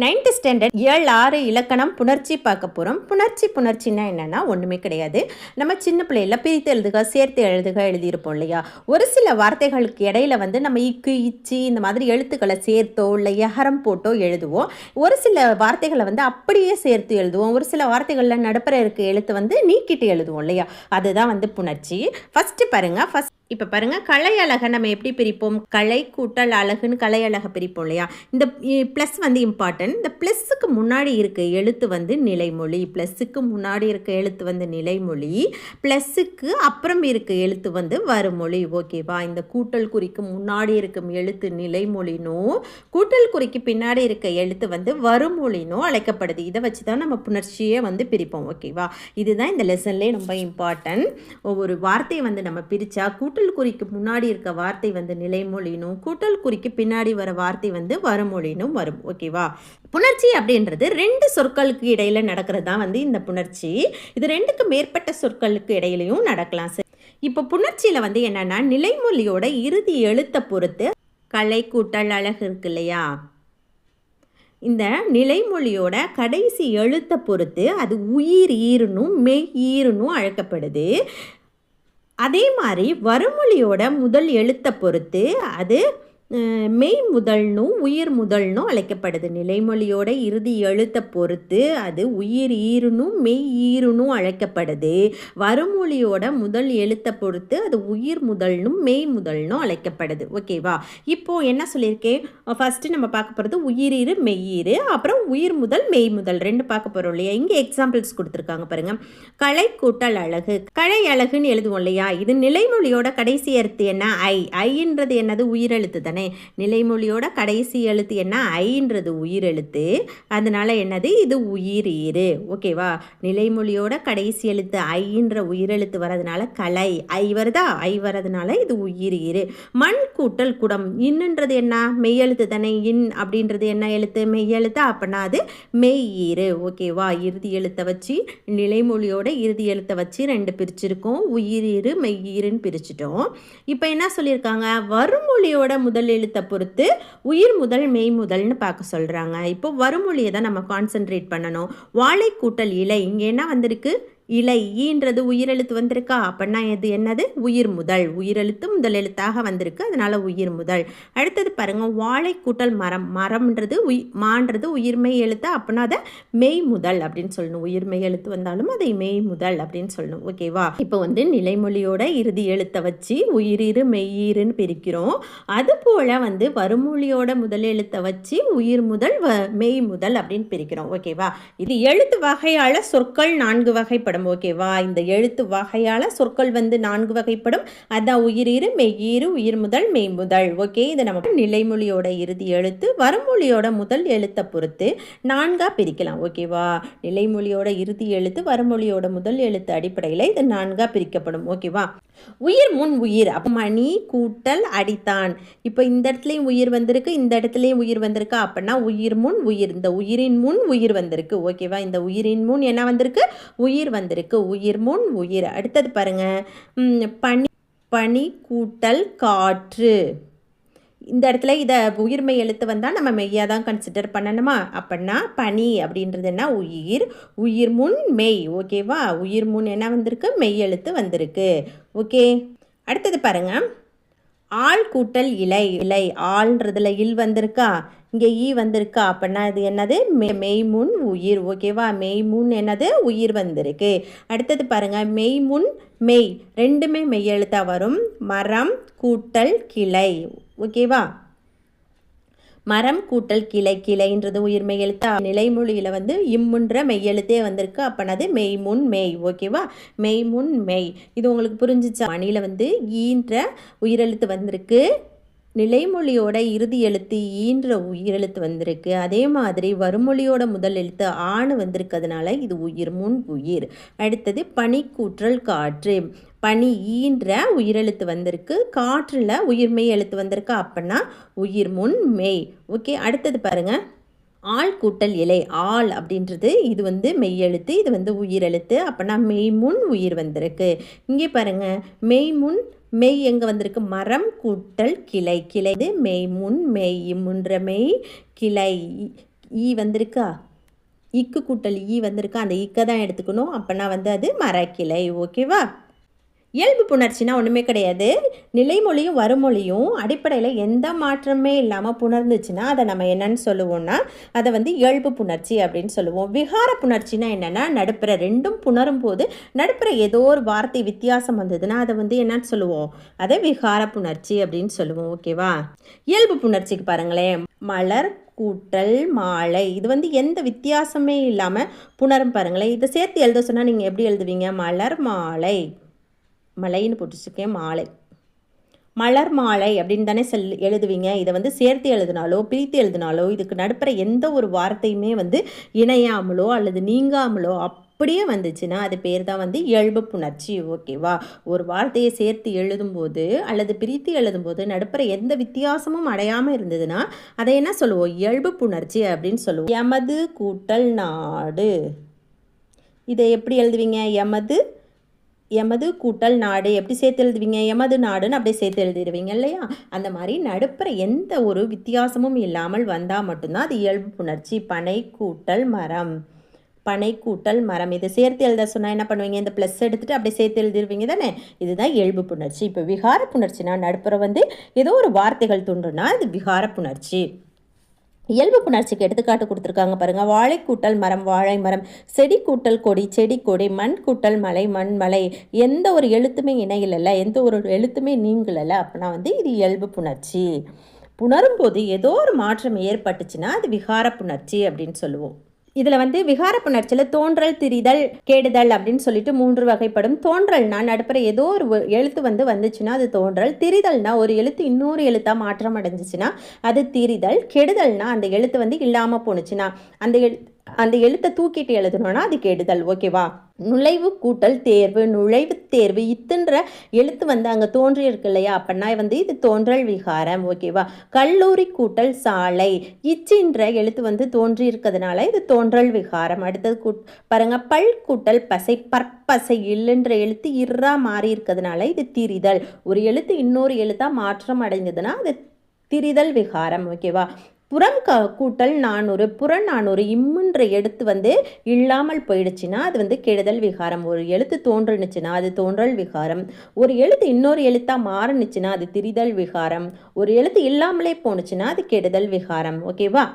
Ninth standard ஏழு ஆறு இலக்கணம் புணர்ச்சி பார்க்க போகிறோம் புணர்ச்சி புணர்ச்சின்னா என்னென்னா ஒன்றுமே கிடையாது. நம்ம சின்ன பிள்ளையில பிரித்து எழுதுக சேர்த்து எழுதுக எழுதியிருப்போம் இல்லையா? ஒரு சில வார்த்தைகளுக்கு இடையில வந்து நம்ம இக்கு இச்சி இந்த மாதிரி எழுத்துக்களை சேர்த்தோ இல்லை எஹரம் போட்டோ எழுதுவோம். ஒரு சில வார்த்தைகளை வந்து அப்படியே சேர்த்து எழுதுவோம். ஒரு சில வார்த்தைகளில் நடுப்புற இருக்க எழுத்து வந்து நீக்கிட்டு எழுதுவோம் இல்லையா? அதுதான் வந்து புணர்ச்சி. ஃபஸ்ட்டு பாருங்க. ஃபஸ்ட் இப்போ பாருங்க கலை அழகை நம்ம எப்படி பிரிப்போம்? கலை கூட்டல் அழகுன்னு கலை அழகை பிரிப்போம் இல்லையா? இந்த ப்ளஸ் வந்து இம்பார்ட்டன்ட் இந்த ப்ளஸ்ஸுக்கு முன்னாடி இருக்க எழுத்து வந்து நிலைமொழி. ப்ளஸ்ஸுக்கு முன்னாடி இருக்க எழுத்து வந்து நிலைமொழி. ப்ளஸ்ஸுக்கு அப்புறம் இருக்க எழுத்து வந்து வருமொழி ஓகேவா இந்த கூட்டல் குறிக்கு முன்னாடி இருக்கும் எழுத்து நிலைமொழினும் கூட்டல் குறிக்கு பின்னாடி இருக்க எழுத்து வந்து வருமொழினும் அழைக்கப்படுது. இதை வச்சு தான் நம்ம புணர்ச்சியை வந்து பிரிப்போம். ஓகேவா இதுதான் இந்த லெசன்லேயே ரொம்ப இம்பார்ட்டன்ட் ஒவ்வொரு வார்த்தையை வந்து நம்ம பிரித்தா கூட்டல் குறிக்கு முன்னாடி இருக்க வார்த்தை வந்து நிலைமொழினும் கூட்டல் குறிக்கு பின்னாடி வர வார்த்தை வந்து வரமொழினும் வரும். ஓகேவா புணர்ச்சி அப்படின்றது ரெண்டு சொற்களுக்கு இடையில நடக்கிறது தான் வந்து இந்த புணர்ச்சி. இது ரெண்டுக்கு மேற்பட்ட சொற்களுக்கு இடையிலையும் நடக்கலாம். சரி இப்போ புணர்ச்சியில் வந்து என்னன்னா நிலைமொழியோட இறுதி எழுத்தை பொறுத்து கலை கூட்டல் அழகு இருக்கு இல்லையா? இந்த நிலைமொழியோட கடைசி எழுத்தை பொறுத்து அது உயிர் ஈருனும் மெய் ஈருனும் அழைக்கப்படுது. அதே மாதிரி வருமொழியோட முதல் எழுத்தை பொறுத்து அது மெய் முதல்னும் உயிர் முதல்னும் அழைக்கப்படுது. நிலைமொழியோட இறுதி எழுத்தை பொறுத்து அது உயிர் ஈருனும் மெய் ஈருனும் அழைக்கப்படுது. வருமொழியோட முதல் எழுத்தை பொறுத்து அது உயிர் முதல்னும் மெய் முதல்னும் அழைக்கப்படுது. ஓகேவா? இப்போ என்ன சொல்லியிருக்கேன்? ஃபஸ்ட்டு நம்ம பார்க்க போகிறது உயிரீரு மெய்யீரு அப்புறம் உயிர் முதல் மெய் முதல் ரெண்டு பார்க்க போகிறோம் இல்லையா? இங்கே எக்ஸாம்பிள்ஸ் கொடுத்துருக்காங்க பாருங்க. கலை கூட்டல் அழகு. கலை அழகுன்னு எழுதுவோம் இல்லையா? இது நிலைமொழியோட கடைசி எழுத்து என்ன? ஐ. ஐன்றது என்னது? உயிரெழுத்து தானே? நிலைமொழியோட கடைசி எழுத்து என்ன? ஐன்றது உயிர் எழுத்து அதனால என்னது? இது உயிர் ஈரு ஓகேவா? நிலைமொழியோட கடைசி எழுத்து ஐன்ற உயிரெழுத்து வரதுனால கலை. ஐ வருதா? ஐ வரதுனால இது உயிர் ஈரு மண் கூட்டல் குடம். இன்னுன்றது என்ன? மெய்யெழுத்து தானே. இன் அப்படின்றது என்ன எழுத்து? மெய்யெழுத்தா? அப்படின்னா அது மெய் ஈர் ஓகேவா? இறுதி எழுத்தை வச்சு நிலைமொழியோட இறுதி எழுத்தை வச்சு ரெண்டு பிரிச்சிருக்கோம். உயிரீரு மெய்யீருன்னு பிரிச்சிட்டோம். இப்போ என்ன சொல்லியிருக்காங்க? வருமொழியோட முதல் எழுத்தை பொறுத்து உயிர் முதல் மெய் முதல்னு பார்க்க சொல்கிறாங்க இப்போ வருமொழியை தான் நம்ம கான்சென்ட்ரேட் பண்ணணும். வாழை கூட்டல் இலை இங்கே என்ன வந்திருக்கு? இலை ஈன்றது உயிரெழுத்து வந்திருக்கா? அப்படின்னா இது என்னது? உயிர் முதல். உயிரெழுத்து முதல் எழுத்தாக வந்திருக்கு. அதனால உயிர் முதல். அடுத்தது பாருங்க. வாழை கூட்டல் மரம் மரம்ன்றது உய் மான்றது உயிர்மை எழுத்து. அப்படின்னா அதை மெய் முதல் அப்படின்னு சொல்லணும். உயிர்மெய் எழுத்து வந்தாலும் அதை மெய் முதல் அப்படின்னு சொல்லணும். ஓகேவா இப்போ வந்து நிலைமொழியோட இறுதி எழுத்தை வச்சு உயிரிரு மெய்யீருன்னு பிரிக்கிறோம். அதுபோல் வந்து வருமொழியோட முதல் எழுத்தை வச்சு உயிர் முதல் வ மெய் முதல் அப்படின்னு பிரிக்கிறோம். ஓகேவா இது எழுத்து வகையால் சொற்கள் நான்கு வகைப்படும். ஓகேவா இந்த எழுத்து வகையால் சொற்கள் வந்து நான்கு வகைப்படும். அதான் உயிரீறு மெய்யீறு உயிர் முதல் மெய் முதல். ஓகே இதை நம்ம நிலைமொழியோட இறுதி எழுத்து வரமொழியோட முதல் எழுத்தை பொறுத்து நான்காக பிரிக்கலாம். ஓகேவா நிலைமொழியோட இறுதி எழுத்து வருமொழியோட முதல் எழுத்து அடிப்படையில் இது நான்காக பிரிக்கப்படும். ஓகேவா உயிர் முன் உயிர். அப்போ மணி கூட்டல் அடித்தான். இப்போ இந்த இடத்துலையும் உயிர் வந்திருக்கு இந்த இடத்துலையும் உயிர் வந்திருக்கு. அப்படின்னா உயிர் முன் உயிர். இந்த உயிரின் முன் உயிர் வந்திருக்கு. ஓகேவா இந்த உயிரின் முன் என்ன வந்திருக்கு? உயிர் வந்திருக்கு. உயிர் முன் உயிர். அடுத்தது பாருங்கள் பனி பனி கூட்டல் காற்று. இந்த இடத்துல இதை உயிர்மை எழுத்து வந்தால் நம்ம மெய்யாக தான் கன்சிடர் பண்ணணுமா? அப்படின்னா பனி அப்படின்றது என்ன? உயிர். உயிர் முன் மெய். ஓகேவா? உயிர் முன் என்ன வந்திருக்கு? மெய் எழுத்து வந்திருக்கு. ஓகே. அடுத்தது பாருங்கள் ஆள் கூட்டல் இலை. இலை ஆள்ன்றதுல இல் வந்திருக்கா? இங்கே ஈ வந்திருக்கா? அப்படின்னா இது என்னது? மெ மெய்முன் உயிர். ஓகேவா மெய்முன் என்னது? உயிர் வந்திருக்கு. அடுத்தது பாருங்கள் மெய்முன் மெய். ரெண்டுமே மெய் எழுத்தா வரும். மரம் கூட்டல் கிளை. ஓகேவா மரம் கூட்டல் கிளை கிளைன்றது உயிர்மெய் எழுத்து. நிலைமொழியில் வந்து இம்முன்ற மெய்யெழுத்தே வந்திருக்கு. அப்பனது அது மெய் ஓகேவா மெய். முன் மெய். இது உங்களுக்கு புரிஞ்சிச்சா? மணியில் வந்து ஈன்ற உயிரெழுத்து வந்திருக்கு. நிலைமொழியோட இறுதி எழுத்து ஈன்ற உயிரெழுத்து வந்திருக்கு. அதே மாதிரி வருமொழியோட முதல் எழுத்து ஆணு வந்திருக்கிறதுனால இது உயிர் முன் உயிர். அடுத்தது பனிக்கூற்றல் காற்று. பனி ஈன்ற உயிரெழுத்து வந்திருக்கு. காற்றில் உயிர்மெய் எழுத்து வந்திருக்கு அப்படின்னா உயிர் முன் மெய். ஓகே அடுத்தது பாருங்க. ஆள் கூட்டல் இலை ஆள் அப்படின்றது இது வந்து மெய்யெழுத்து இது வந்து உயிரெழுத்து அப்படின்னா மெய்முன் உயிர் வந்திருக்கு. இங்கே பாருங்க மெய் முன் மெய் எங்கே வந்திருக்கு? மரம் கூட்டல் கிளை. கிளை இது மெய் முன் மெய் முன்ற மெய் கிளை ஈ வந்திருக்கா? இக்கு கூட்டல் ஈ வந்திருக்கா? அந்த இக்கை தான் எடுத்துக்கணும். அப்படின்னா வந்து அது மரக்கிளை. ஓகேவா? இயல்பு புணர்ச்சினா ஒன்றுமே கிடையாது. நிலைமொழியும் வருமொழியும் அடிப்படையில் எந்த மாற்றமே இல்லாமல் புணர்ந்துச்சுன்னா அதை நம்ம என்னன்னு சொல்லுவோம்னா அதை வந்து இயல்பு புணர்ச்சி அப்படின்னு சொல்லுவோம். விகார புணர்ச்சினா என்னென்னா நடுப்புற ரெண்டும் புணரும் போது நடுப்புற ஏதோ ஒரு வார்த்தை வித்தியாசம் வந்ததுன்னா அதை வந்து என்னன்னு சொல்லுவோம். அதை விகார புணர்ச்சி அப்படின்னு சொல்லுவோம். ஓகேவா? இயல்பு புணர்ச்சிக்கு பாருங்களேன். மலர் கூட்டல் மாலை இது வந்து எந்த வித்தியாசமே இல்லாமல் புணரும் பாருங்களேன். இதை சேர்த்து எழுத சொன்னால் நீங்கள் எப்படி எழுதுவீங்க? மலர் மாலை. மலைன்னு போட்டுருக்கேன் மாலை. மலர் மாலை அப்படின்னு தானே செல் எழுதுவீங்க. இதை வந்து சேர்த்து எழுதினாலோ பிரித்து எழுதினாலோ இதுக்கு நடுப்புற எந்த ஒரு வார்த்தையுமே வந்து இணையாமலோ அல்லது நீங்காமலோ அப்படியே வந்துச்சுன்னா அது பேர் தான் வந்து இயல்பு புணர்ச்சி ஓகேவா? ஒரு வார்த்தையை சேர்த்து எழுதும்போது அல்லது பிரித்து எழுதும்போது நடுப்புற எந்த வித்தியாசமும் அடையாமல் இருந்ததுன்னா அதை என்ன சொல்லுவோம்? இயல்பு புணர்ச்சி அப்படின்னு சொல்லுவோம். எமது கூட்டல் நாடு. இதை எப்படி எழுதுவீங்க? எமது எமது கூட்டல் நாடு எப்படி சேர்த்து எழுதுவீங்க? எமது நாடுன்னு அப்படியே சேர்த்து எழுதிடுவீங்க இல்லையா? அந்த மாதிரி நடுப்புற எந்த ஒரு வித்தியாசமும் இல்லாமல் வந்தால் மட்டும்தான் அது இயல்பு புணர்ச்சி. பனை கூட்டல் மரம். பனை கூட்டல் மரம். இதை சேர்த்து எழுத சொன்னால் என்ன பண்ணுவீங்க? இந்த ப்ளஸ் எடுத்துகிட்டு அப்படியே சேர்த்து எழுதிடுவீங்க தானே? இதுதான் இயல்பு புணர்ச்சி. இப்போ விகார புணர்ச்சினா நடுப்புற வந்து ஏதோ ஒரு வார்த்தைகள் தோன்றுனா அது விகார புணர்ச்சி. இயல்பு புணர்ச்சிக்கு எடுத்துக்காட்டு கொடுத்துருக்காங்க பாருங்க. வாழை கூட்டல் மரம் வாழை மரம் செடி கூட்டல் கொடி செடி கொடி மண் கூட்டல் மலை மண் மலை எந்த ஒரு எழுத்துமே இணையிலல்ல எந்த ஒரு எழுத்துமே நீங்களல்ல அப்படின்னா வந்து இது இயல்பு புணர்ச்சி. புணரும் போது ஏதோ ஒரு மாற்றம் ஏற்பட்டுச்சுன்னா அது விகார புணர்ச்சி அப்படின்னு சொல்லுவோம். இதில் வந்து விகார புணர்ச்சியில் தோன்றல் திரிதல் கேடுதல் அப்படின்னு சொல்லிட்டு மூன்று வகைப்படும் தோன்றல்னா நடுப்புற ஏதோ ஒரு எழுத்து வந்து வந்துச்சுன்னா அது தோன்றல் திரிதல்னா ஒரு எழுத்து இன்னொரு எழுத்தாக மாற்றம் அடைஞ்சிச்சுன்னா அது திரிதல் கெடுதல்னா அந்த எழுத்து வந்து இல்லாமல் போணுச்சுன்னா அந்த எழு அந்த எழுத்தை தூக்கிட்டு எழுதணும்னா அது கெடுதல் ஓகேவா? நுழைவு கூட்டல் தேர்வு நுழைவு தேர்வு இத்துன்ற எழுத்து வந்து அங்கே தோன்றியிருக்கு இல்லையா? அப்படின்னா வந்து இது தோன்றல் விகாரம் ஓகேவா கல்லூரி கூட்டல் சாலை இச்சின்ற எழுத்து வந்து தோன்றியிருக்கிறதுனால இது தோன்றல் விகாரம். அடுத்தது கூட் பாருங்கள் பல் கூட்டல் பசை பற்பசை இல்லைன்ற எழுத்து இர்ரா மாறி இருக்கிறதுனால இது திரிதல். ஒரு எழுத்து இன்னொரு எழுத்தாக மாற்றம் அடைந்ததுன்னா அது திரிதல் விகாரம் ஓகேவா புறம் க கூட்டல் நானூறு புறநானூறு இம்முன்ற எழுத்து வந்து இல்லாமல் போயிடுச்சுன்னா அது வந்து கெடுதல் விகாரம். ஒரு எழுத்து தோன்றுனுச்சுன்னா அது தோன்றல் விகாரம். ஒரு எழுத்து இன்னொரு எழுத்தாக மாறுனுச்சுன்னா அது திரிதல் விகாரம். ஒரு எழுத்து இல்லாமலே போணுச்சுன்னா அது கெடுதல் விகாரம். ஓகேவா?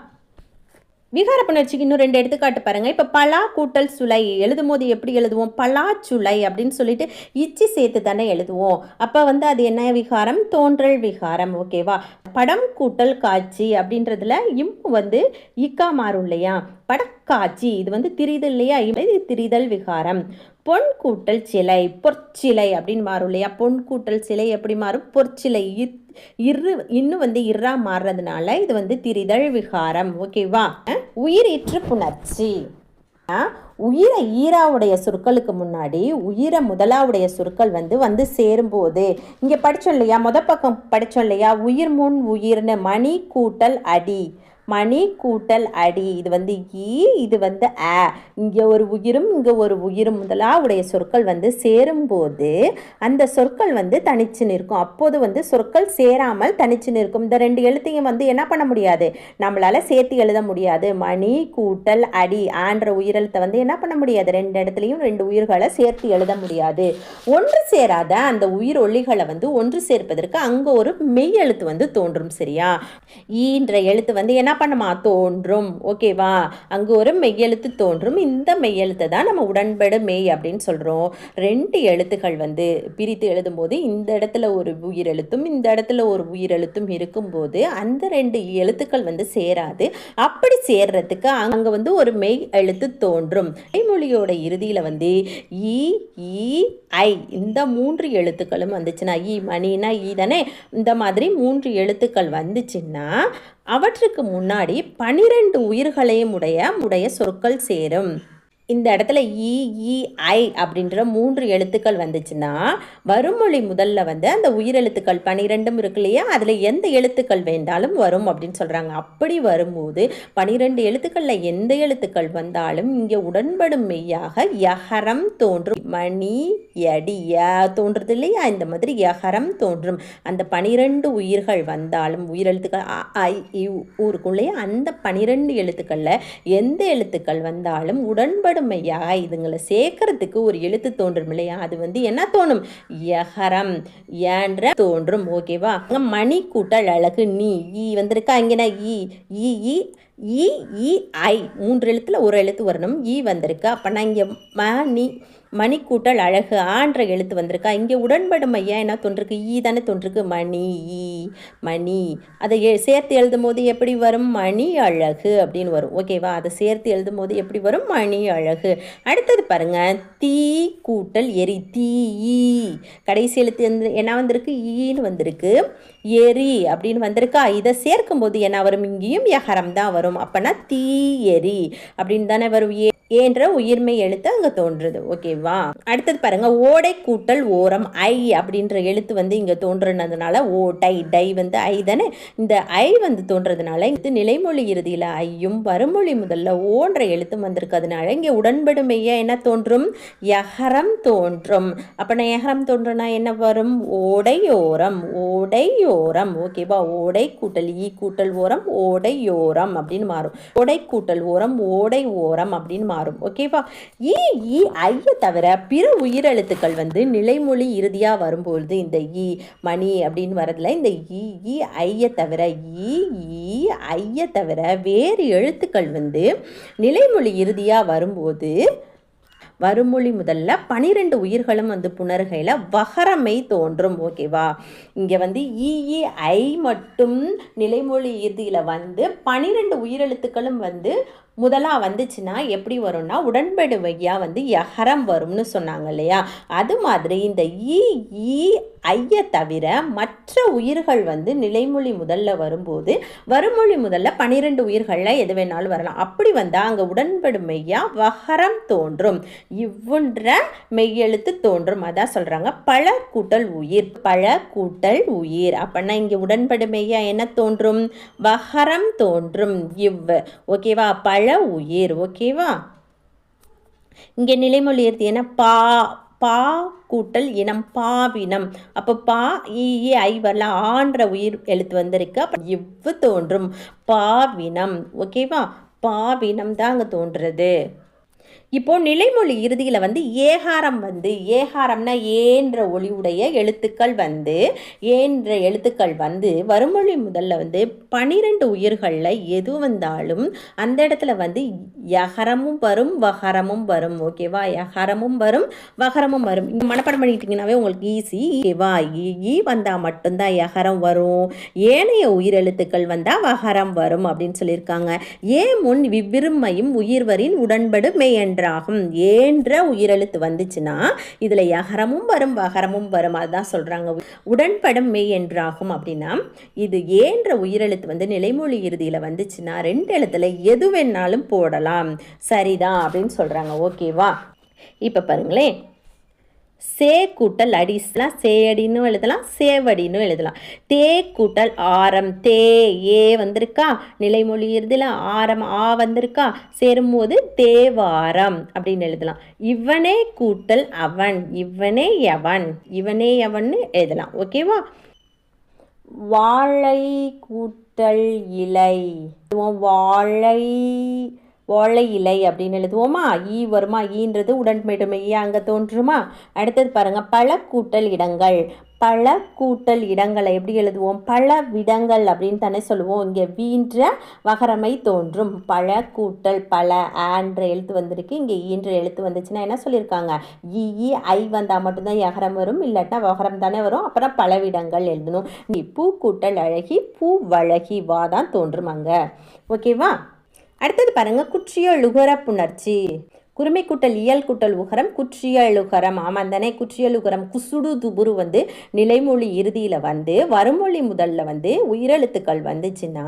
விகார புணர்ச்சிக்கு இன்னும் ரெண்டு எடுத்துக்காட்டு பாருங்க. இப்போ பலா கூட்டல் சுலை எழுதும் போது எப்படி எழுதுவோம்? பலா சுலை அப்படின்னு சொல்லிட்டு இச்சி சேர்த்து தானே எழுதுவோம். அப்போ வந்து அது என்ன விகாரம்? தோன்றல் விகாரம். ஓகேவா படம் கூட்டல் காட்சி அப்படின்றதுல இம் வந்து இக்கா மாறும் இல்லையா? படக்காட்சி. இது வந்து திரிதல் இல்லையா? இது திரிதல் விகாரம். பொன் கூட்டல் சிலை பொற்சிலை அப்படின்னு மாறும் இல்லையா? பொன் கூட்டல் சிலை எப்படி மாறும்? பொற்சிலை இ- இரு இன்னும் வந்து இர்ரா மாறுறதுனால இது வந்து திரிதல் விகாரம். ஓகேவா உயிரீற்று புணர்ச்சி. ஆ, உயிரை ஈராவுடைய சொற்களுக்கு முன்னாடி உயிரை முதலாவுடைய சொற்கள் வந்து வந்து சேரும்போது இங்கே படித்தோம் இல்லையா? முத பக்கம் படித்தோம் இல்லையா? உயிர் முன் உயிர்னு மணி கூட்டல் அடி. மணி கூட்டல் அடி. இது வந்து ஈ இது வந்து அ. இங்கே ஒரு உயிரும் இங்கே ஒரு உயிரும் முதலாவுடைய சொற்கள் வந்து சேரும்போது அந்த சொற்கள் வந்து தனிச்சு நிற்கும். அப்போது வந்து சொற்கள் சேராமல் தனிச்சு நிற்கும். இந்த ரெண்டு எழுத்தையும் வந்து என்ன பண்ண முடியாது? நம்மளால் சேர்த்து எழுத முடியாது. மணி கூட்டல் அடி ஆன்ற உயிரெழுத்தை வந்து என்ன பண்ண முடியாது? ரெண்டு இடத்துலையும் ரெண்டு உயிர்களை சேர்த்து எழுத முடியாது. ஒன்று சேராத அந்த உயிர் ஒளிகளை வந்து ஒன்று சேர்ப்பதற்கு அங்கே ஒரு மெய் எழுத்து வந்து தோன்றும் சரியா? ஈன்ற எழுத்து வந்து என்ன பண்ணுமா தோன்றும். ஓகேவா அங்கே ஒரு மெய்யெழுத்து தோன்றும். இந்த மெய்யெழுத்தை தான் நம்ம உடன்படு மெய் அப்படின்னு சொல்கிறோம் ரெண்டு எழுத்துக்கள் வந்து பிரித்து எழுதும்போது இந்த இடத்துல ஒரு உயிரெழுத்தும் இந்த இடத்துல ஒரு உயிரெழுத்தும் இருக்கும்போது அந்த ரெண்டு எழுத்துக்கள் வந்து சேராது. அப்படி சேர்றதுக்கு அங்கே வந்து ஒரு மெய் எழுத்து தோன்றும். மொழியோட இறுதியில் வந்து இ ஐ. இந்த மூன்று எழுத்துக்களும் வந்துச்சுன்னா இ மணினா இ தானே? இந்த மாதிரி மூன்று எழுத்துக்கள் வந்துச்சுன்னா அவற்றுக்கு முன்னாடி பனிரெண்டு உயிர்களையும் உடைய உடைய சொற்கள் சேரும். இந்த இடத்துல இஇஐ அப்படின்ற மூன்று எழுத்துக்கள் வந்துச்சுன்னா வருமொழி முதல்ல வந்து அந்த உயிரெழுத்துக்கள் பனிரெண்டும் இருக்கு இல்லையா? அதில் எந்த எழுத்துக்கள் வேண்டாலும் வரும் அப்படின்னு சொல்கிறாங்க அப்படி வரும்போது பனிரெண்டு எழுத்துக்களில் எந்த எழுத்துக்கள் வந்தாலும் இங்கே உடன்படும் மெய்யாக யகரம் தோன்றும். மணி எடிய தோன்றுறது இல்லையா? இந்த மாதிரி யகரம் தோன்றும். அந்த பனிரெண்டு உயிர்கள் வந்தாலும் உயிரெழுத்துக்கள் அ, ஐ இல்லையா? அந்த பனிரெண்டு எழுத்துக்களில் எந்த எழுத்துக்கள் வந்தாலும் உடன்படும் நம்மையா இதுங்களை சேர்க்கறதுக்கு ஒரு எழுத்து தோன்றும் இல்லையா? அது வந்து என்ன தோணும்? யகரம் ஏன்ற தோன்றும். ஓகேவா மணி கூட்டல் அழகு. நீ ஈ வந்திருக்கா? இங்கேனா ஈ ஈ ஈ ஈ ஐ. மூன்று எழுத்துல ஒரு எழுத்து வரணும். ஈ வந்திருக்கு? அப்போ நான் இங்கே மணி மணிக்கூட்டல் அழகு ஆன்ற எழுத்து வந்திருக்கா. இங்கே உடன்படும் ஐயா என்ன தோன்றிருக்கு? ஈ தானே தோன்றிருக்கு. மணி ஈ மணி. அதை எ- சேர்த்து எழுதும் போது எப்படி வரும்? மணி அழகு அப்படின்னு வரும். ஓகேவா அதை சேர்த்து எழுதும் போது எப்படி வரும்? மணி அழகு. அடுத்தது பாருங்க. தீ கூட்டல் எரி. தீ ஈ. கடைசி எழுத்து வந்து என்ன வந்திருக்கு? ஈன்னு வந்திருக்கு. எரி அப்படின்னு வந்திருக்கா. இதை சேர்க்கும் போது என்ன வரும்? இங்கேயும் யகரம் தான் வரும். அப்போனா தீ எரி அப்படின்னு தானே வரும். ஏ ஏன்ற உயிர்மை எழுத்து அங்கே தோன்றுது. ஓகேவா அடுத்தது பாருங்க ஓடை கூட்டல் ஓரம் ஐ அப்படின்ற எழுத்து வந்து இங்கே தோன்றுனதுனால ஓடை டை வந்து ஐ தானே? இந்த ஐ வந்து தோன்றதுனால இது நிலைமொழி இறுதியில் ஐயும் வருமொழி முதல்ல ஓன்ற எழுத்தும் வந்திருக்கிறதுனால இங்கே உடன்படுமையா என்ன தோன்றும்? யகரம் தோன்றும். அப்போ நான் யகரம் தோன்றுனா என்ன வரும்? ஓடையோரம் ஓடையோரம். ஓகேவா ஓடை கூட்டல் ஈ கூட்டல் ஓரம் ஓடையோரம் அப்படின்னு மாறும். ஓடை கூட்டல் ஓரம் ஓடை ஓரம் அப்படின்னு மாறும். ஓகேவா ஈ ஈ ஐய தவிர பிற உயிரெழுத்துக்கள் வந்து நிலைமொழி இறுதியாக வரும்பொழுது இந்த இ மணி அப்படின்னு வரதில் இந்த இ இ ஐய தவிர இ ஈ ஐய தவிர வேறு எழுத்துக்கள் வந்து நிலைமொழி இறுதியாக வரும்போது வருமொழி முதல்ல பனிரெண்டு உயிர்களும் வந்து புணர்கையில் வகரமை தோன்றும் ஓகேவா இங்கே வந்து இஇ ஐ மட்டும் நிலைமொழி இறுதியில் வந்து பனிரெண்டு உயிரெழுத்துக்களும் வந்து முதலாக வந்துச்சுன்னா எப்படி வரும்னா உடன்படுவையாக வந்து எஹரம் வரும்னு சொன்னாங்க இல்லையா? அது மாதிரி இந்த ஈ ஈ ஐய தவிர மற்ற உயிர்கள் வந்து நிலைமொழி முதல்ல வரும்போது வருமொழி முதல்ல பனிரெண்டு உயிர்களில் எது வேணாலும் வரலாம். அப்படி வந்தால் அங்கே உடன்படு மெய்யா வகரம் தோன்றும். இவ்வுன்ற மெய்யெழுத்து தோன்றும். அதான் சொல்கிறாங்க பல கூட்டல் உயிர். பல கூட்டல் உயிர். அப்படின்னா இங்கே உடன்படுமையாக மெய்யா என்ன தோன்றும்? வகரம் தோன்றும். இவ் ஓகேவா? பழ பல உயிர் ஓகேவா? இங்கே நிலைமொழி இறுதி என்ன? பா பா கூட்டல் இனம் பாவினம். அப்போ பா இஏ ஐ வரல ஆன்ற உயிர் எழுத்து வந்திருக்கு. அப்போ இவ்வு தோன்றும். பாவினம் ஓகேவா? பாவினம் தான் அங்கே தோன்றுறது. இப்போ நிலைமொழி இறுதியில் வந்து ஏகாரம் வந்து ஏகாரம்னா ஏன்ற ஒளிவுடைய எழுத்துக்கள் வந்து ஏன்ற எழுத்துக்கள் வந்து வருமொழி முதல்ல வந்து பனிரெண்டு உயிர்களில் எது வந்தாலும் அந்த இடத்துல வந்து யகரமும் வரும் வகரமும் வரும். ஓகேவா யகரமும் வரும் வகரமும் வரும். இங்கே மனப்பாடம் பண்ணிக்கிட்டிங்கனாவே உங்களுக்கு ஈஸி ஓகேவா ஈ வந்தால் மட்டும்தான் யகரம் வரும். ஏனைய உயிரெழுத்துக்கள் வந்தால் வகரம் வரும் அப்படின்னு சொல்லியிருக்காங்க. ஏ முன் இவ்விருமையும் உயிர்வரின் உடன்படு மெய் என்றாகும் ஏன்ற உயிரெழுத்து வந்துச்சுன்னா இதில் யகரமும் வரும் வகரமும் வரும் அதுதான் சொல்கிறாங்க உடன்படும் மெய் என்றாகும் அப்படின்னா இது ஏன்ற உயிரெழுத்து வந்து நிலைமொழி இறுதியில் வந்துச்சுன்னா ரெண்டு எழுத்துல எது வேணாலும் போடலாம். சரிதான் அப்படின்னு சொல்கிறாங்க ஓகேவா? இப்போ பாருங்களேன். சே கூட்டல் அடிஸ்லாம் சேடின்னு எழுதலாம். சேவடின்னு எழுதலாம். தே கூட்டல் ஆரம். தே ஏ வந்திருக்கா? நிலைமொழி இறுதியில் ஆரம் ஆ வந்திருக்கா? சேரும்போது தேவாரம் அப்படின்னு எழுதலாம். இவனே கூட்டல் அவன். இவனே எவன் இவனே எவன்னு எழுதலாம். ஓகேவா? வாழை கூட்டல் இலை. வாழை வாழை இலை அப்படின்னு எழுதுவோமா? ஈ வருமா? ஈன்றது உடன்மையுமை ஈ அங்கே தோன்றுமா? அடுத்தது பாருங்கள் பல கூட்டல் இடங்கள். பல கூட்டல் இடங்களை எப்படி எழுதுவோம்? பல விடங்கள் அப்படின்னு தானே சொல்லுவோம். இங்கே வீன்ற வகரமை தோன்றும். பல கூட்டல் பல ஆன்ற எழுத்து வந்திருக்கு. இங்கே ஈன்ற எழுத்து வந்துச்சுன்னா என்ன சொல்லியிருக்காங்க? ஈ ஈ ஐ வந்தால் மட்டும்தான் யகரம் வரும். இல்லாட்டா வகரம் தானே வரும். அப்புறம் பலவிடங்கள் எழுதணும். நீ பூ கூட்டல் அழகி பூ வழகி வா தான் தோன்றும் அங்கே. ஓகேவா? அடுத்தது பாருங்க குற்றியழுகர புணர்ச்சி குருமை கூட்டல் இயல் கூட்டல் உகரம் குற்றியலுகரம் ஆமாம் தானே குற்றியலுகரம் குசுடு துபுரு வந்து நிலைமொழி இறுதியில் வந்து வருமொழி முதல்ல வந்து உயிரெழுத்துக்கள் வந்துச்சுன்னா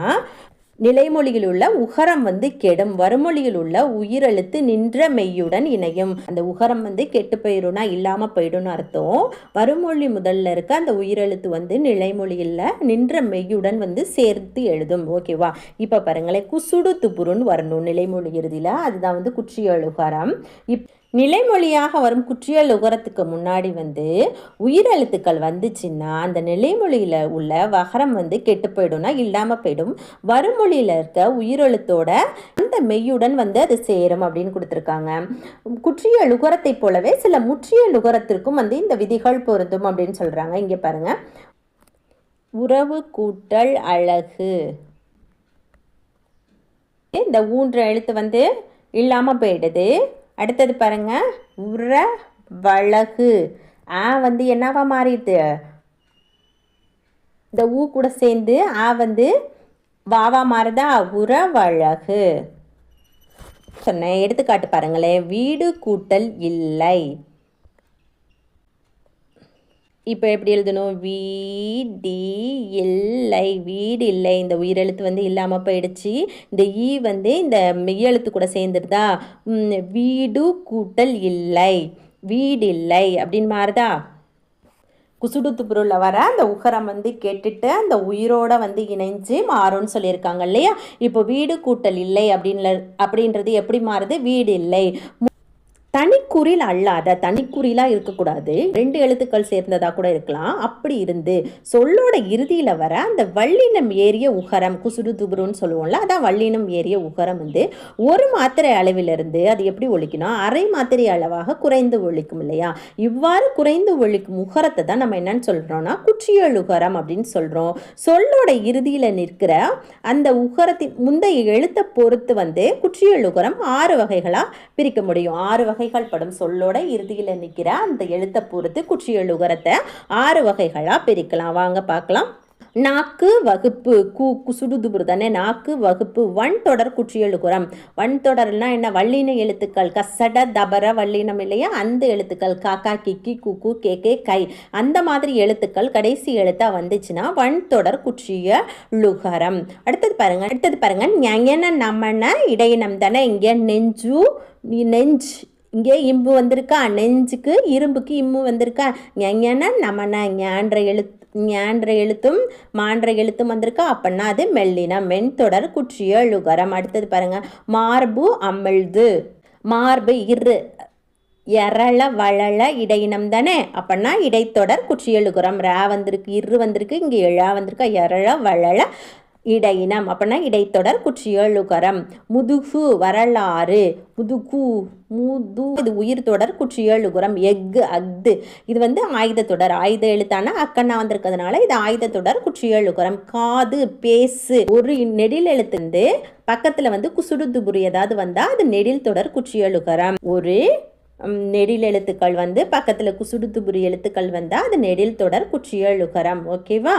நிலைமொழியில் உள்ள உகரம் வந்து கெடும் வறுமொழியில் உள்ள உயிரெழுத்து நின்ற மெய்யுடன் இணையும். அந்த உகரம் வந்து கெட்டு போயிடும்னா இல்லாமல் போயிடும்னு அர்த்தம். வறுமொழி முதல்ல இருக்க அந்த உயிரெழுத்து வந்து நிலைமொழியில் நின்ற மெய்யுடன் வந்து சேர்த்து எழுதும். ஓகேவா இப்போ பாருங்களேன். குசுடு துப்புருன்னு வரணும் நிலைமொழி இறுதியில். அதுதான் வந்து குற்றியழுகரம் இப் நிலைமொழியாக வரும் குற்றியல் உகரத்துக்கு முன்னாடி வந்து உயிரெழுத்துக்கள் வந்துச்சுன்னா அந்த நிலைமொழியில் உள்ள வகரம் வந்து கெட்டு போயிடும்னா இல்லாமல் போயிடும். வறுமொழியில் இருக்க உயிரெழுத்தோட அந்த மெய்யுடன் வந்து அது சேரும் அப்படின்னு கொடுத்துருக்காங்க. குற்றிய லுகரத்தை போலவே சில முற்றிய லுகரத்திற்கும் வந்து இந்த விதிகள் பொருந்தும் அப்படின்னு சொல்கிறாங்க இங்கே பாருங்கள் உறவு கூட்டல் அழகு. இந்த ஊன்ற எழுத்து வந்து இல்லாமல் போயிடுது. அடுத்தது பாருங்க. உர வழகு ஆ வந்து என்னவா மாறிடுது இந்த ஊ கூட சேர்ந்து ஆ வந்து வாவா மாறுதா? உறவழகு சொன்னேன். எடுத்துக்காட்டு பாருங்களேன். வீடு கூட்டல் இல்லை. இப்போ எப்படி எழுதணும்? வீடி இல்லை வீடு இல்லை. இந்த உயிரெழுத்து வந்து இல்லாமல் போயிடுச்சு. இந்த ஈ வந்து இந்த மெய்யெழுத்து கூட சேர்ந்துருதா? வீடு கூட்டல் இல்லை. வீடு இல்லை அப்படின்னு மாறுதா? குசுடுத்து பொருளில் வர அந்த உகரம் வந்து கேட்டுட்டு அந்த உயிரோட வந்து இணைஞ்சு மாறும்னு சொல்லியிருக்காங்க இல்லையா? இப்போ வீடு கூட்டல் இல்லை அப்படின்ல அப்படின்றது எப்படி மாறுது? வீடு இல்லை. தனிக்குறில் அல்லாத தனிக்குறிலாக இருக்கக்கூடாது. ரெண்டு எழுத்துக்கள் சேர்ந்ததாக கூட இருக்கலாம். அப்படி இருந்து சொல்லோட இறுதியில் வர அந்த வள்ளினம் ஏறிய உகரம் குசுடு துபுருன்னு சொல்லுவோம்ல அதான் வள்ளினம் ஏறிய உகரம் வந்து ஒரு மாத்திரை அளவிலிருந்து அது எப்படி ஒழிக்கணும் அரை மாத்திரை அளவாக குறைந்து ஒழிக்கும் இல்லையா? இவ்வாறு குறைந்து ஒழிக்கும் உகரத்தை தான் நம்ம என்னன்னு சொல்கிறோம்னா குற்றியல் உகரம் அப்படின்னு சொல்கிறோம் சொல்லோட இறுதியில் நிற்கிற அந்த உகரத்தின் முந்தைய எழுத்தை பொறுத்து வந்து குற்றியல் உகரம் ஆறு வகைகளாக பிரிக்க முடியும். ஆறு வகைகள் படும் சொல்லோட இறுதியில் நிற்கிற அந்த எழுத்தை பொறுத்து குச்சி எழுகரத்தை ஆறு வகைகளாக பிரிக்கலாம். வாங்க பார்க்கலாம். நாக்கு வகுப்பு கூ குசுடுதுபுரு தானே? நாக்கு வகுப்பு வன் தொடர் குற்றியலுகுரம் வன் தொடர்னா என்ன? வள்ளின எழுத்துக்கள் கசட தபர வள்ளினம் இல்லையா? அந்த எழுத்துக்கள் காக்கா கிக்கி குக்கு கே கை அந்த மாதிரி எழுத்துக்கள் கடைசி எழுத்தா வந்துச்சுன்னா வன் தொடர் குற்றிய லுகரம் அடுத்தது பாருங்க அடுத்தது பாருங்க. ஞன நமன இடையினம் தானே? இங்கே நெஞ்சு நெஞ்சு இங்கே இம்பு வந்திருக்கா நெஞ்சுக்கு இரும்புக்கு இம்மு வந்திருக்கா. ஞான நமன ஞான்ற எழுத்து ஞான்ற எழுத்தும் மான்ற எழுத்தும் வந்திருக்கா. அப்படின்னா அது மெல்லினம் மென்தொடர் குற்றிய எழுகரம் அடுத்தது பாருங்க. மார்பு அமிழ்து. மார்பு இரு எரள வளள இடையினம் தானே? அப்படின்னா இடைத்தொடர் குற்றியலுகுரம் ரா வந்திருக்கு இரு வந்திருக்கு இங்கே எழா வந்திருக்கா. எரள வளள இடையினம். அப்படின்னா இடைத்தொடர் குற்றியலுகரம் முதுகு வரலாறு. முதுகு முது இது உயிர் தொடர் குற்றியலுகுரம் எஃகு அஃது. இது வந்து ஆயுத தொடர். ஆயுத எழுத்தான அக்கண்ணா வந்திருக்கிறதுனால இது ஆயுத தொடர் குற்றியலுகரம் காது பேசு. ஒரு நெடில் எழுத்துந்து பக்கத்தில் வந்து குசுடுதுபுரி ஏதாவது வந்தால் அது நெடில் தொடர் குற்றியலுகரம் ஒரு நெடில் எழுத்துக்கள் வந்து பக்கத்தில் குசுடுதுபுரி எழுத்துக்கள் வந்தால் அது நெடில் தொடர் குற்றியலுகரம் ஓகேவா?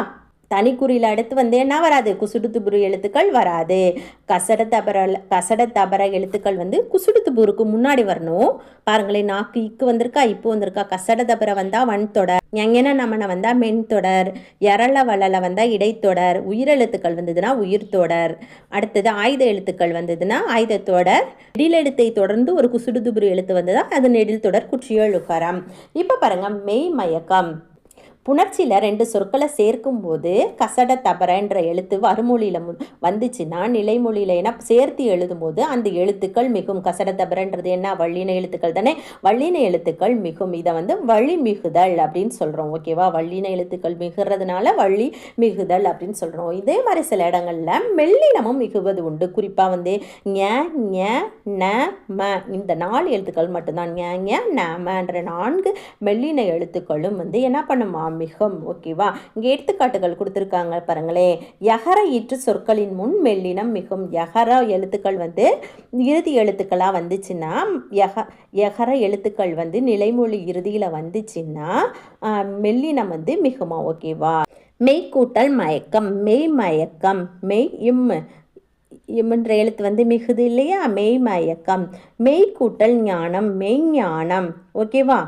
தனிக்குறியில் அடுத்து வந்து என்ன வராது? குசுடுத்துபுரு எழுத்துக்கள் வராது. கசட தபர கசட தபர எழுத்துக்கள் வந்து குசுடுத்துபுருக்கு முன்னாடி வரணும். பாருங்களேன் நாக்கு இக்கு வந்திருக்கா இப்போ வந்திருக்கா? கசட தபர வந்தால் வன் தொடர் ஞங்கன நம்மனை வந்தால் மென் தொடர் எரள வளல வந்தால் இடைத்தொடர் உயிரெழுத்துக்கள் வந்ததுன்னா உயிர் தொடர் அடுத்தது ஆயுத எழுத்துக்கள் வந்ததுன்னா ஆயுத தொடர் எழுத்தை தொடர்ந்து ஒரு குசுடுதுபுரு எழுத்து வந்ததா? அது நெடில் தொடர் குற்றியலுகரம் இப்போ பாருங்க மெய் மயக்கம். புணர்ச்சியில் ரெண்டு சொற்களை சேர்க்கும்போது கசட தபரன்ற எழுத்து வறுமொழியில் மு வந்துச்சுன்னா நிலைமொழியில் ஏன்னா சேர்த்து எழுதும்போது அந்த எழுத்துக்கள் மிகும். கசட தபரன்றது என்ன? வள்ளின எழுத்துக்கள் தானே? வள்ளின எழுத்துக்கள் மிகும். இதை வந்து வழி மிகுதல் அப்படின்னு சொல்கிறோம் ஓகேவா வள்ளின எழுத்துக்கள் மிகுறதுனால வள்ளி மிகுதல் அப்படின்னு சொல்கிறோம் இதே மாதிரி சில இடங்களில் மெல்லினமும் மிகுவது உண்டு. குறிப்பாக வந்து ஞ ஞ ந ம இந்த நாலு எழுத்துக்கள் மட்டும்தான். ஞ ஞ ந மன்ற நான்கு மெல்லின எழுத்துக்களும் வந்து என்ன பண்ணுமா? மிகும் ஓகேவா? இங்கே எடுத்துக்காட்டுகள் கொடுத்துருக்காங்க பாருங்களேன் யகர ஈற்று சொற்களின் முன் மெல்லினம் மிகும். யகர எழுத்துக்கள் வந்து இறுதி எழுத்துக்களாக வந்துச்சுன்னா யக யகர எழுத்துக்கள் வந்து நிலைமொழி இறுதியில் வந்துச்சுன்னா மெல்லினம் வந்து மிகுமா ஓகேவா? மெய்கூட்டல் மயக்கம் மெய் மயக்கம் மெய் இம் இம்முன்ற எழுத்து வந்து மிகுது இல்லையா? மெய் மயக்கம். மெய் கூட்டல் ஞானம் மெய் ஞானம் ஓகேவா?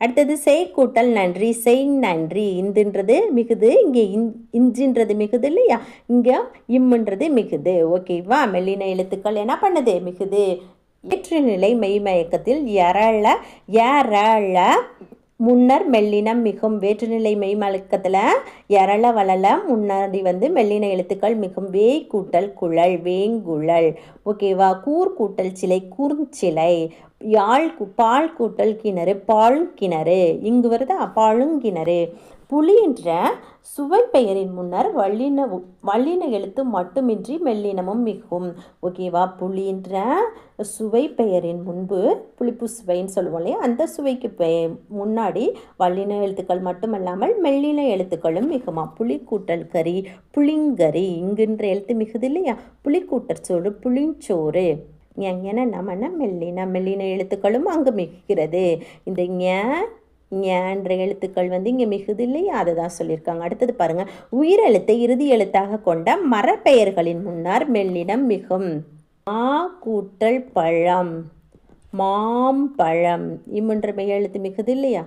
அடுத்தது செய் கூட்டல் நன்றி செய் நன்றி. இந்துன்றது மிகுது இங்கே இன் இஞ்சின்றது மிகுது இல்லையா? இங்கே இம்முன்றது மிகுது. ஓகேவா மெல்லின எழுத்துக்கள் என்ன பண்ணுது? மிகுது. ஏற்றுநிலை மெய்மயக்கத்தில் எரள எரள முன்னர் மெல்லினம் மிகும். வேற்றுநிலை மெய்மயக்கத்தில் எரள வளல முன்னாடி வந்து மெல்லின எழுத்துக்கள் மிகும். வேய் கூட்டல் குழல் வேங்குழல் ஓகேவா கூர் கூட்டல் சிலை கூர்ச்சிலை யாழ் பால் கூட்டல் கிணறு பாழும் கிணறு. இங்கு வருது பாழுங்கிணறு புலி என்ற சுவை பெயரின் முன்னர் வல்லின வல்லின எழுத்து மட்டுமின்றி மெல்லினமும் மிகும் ஓகேவா புலின்ற சுவை பெயரின் முன்பு புளிப்பு சுவைன்னு சொல்லுவோம் இல்லையா? அந்த சுவைக்கு பெ முன்னாடி வல்லின எழுத்துக்கள் மட்டுமல்லாமல் மெல்லின எழுத்துக்களும் மிகுமா? புளிக்கூட்டல் கறி புளிங்கறி. இங்குன்ற எழுத்து மிகுது இல்லையா புளிக்கூட்டற் சோறு புளிஞ்சோறு என நமன மெல்லின மெல்லின எழுத்துக்களும் அங்கு மிகுகிறது. இந்த ஞ ஞன்ற எழுத்துக்கள் வந்து இங்கே மிகுது இல்லையா அதை தான் சொல்லியிருக்காங்க. அடுத்தது பாருங்கள் உயிரெழுத்தை இறுதி எழுத்தாக கொண்ட மரப்பெயர்களின் முன்னர் மெல்லினம் மிகும். மா கூட்டல் பழம் மாம்பழம் இம்முன்ற மெய் எழுத்து மிகுது இல்லையா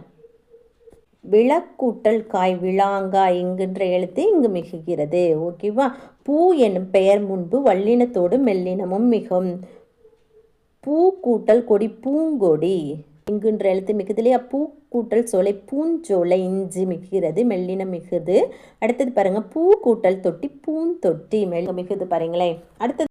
விளக்கூட்டல் காய் விளாங்காய் என்கின்ற எழுத்து இங்கு மிகுகிறது. ஓகேவா? பூ என்னும் பெயர் முன்பு வல்லினத்தோடு மெல்லினமும் மிகும். பூ கூட்டல் கொடி பூங்கொடி. இங்குன்ற எழுத்து மிகுது இல்லையா? பூ கூட்டல் சோலை பூஞ்சோலை இஞ்சி மிகுகிறது மெல்லினம் மிகுது. அடுத்தது பாருங்க பூ கூட்டல் தொட்டி பூந்தொட்டி மெல்ல மிகுது பாருங்களேன். அடுத்தது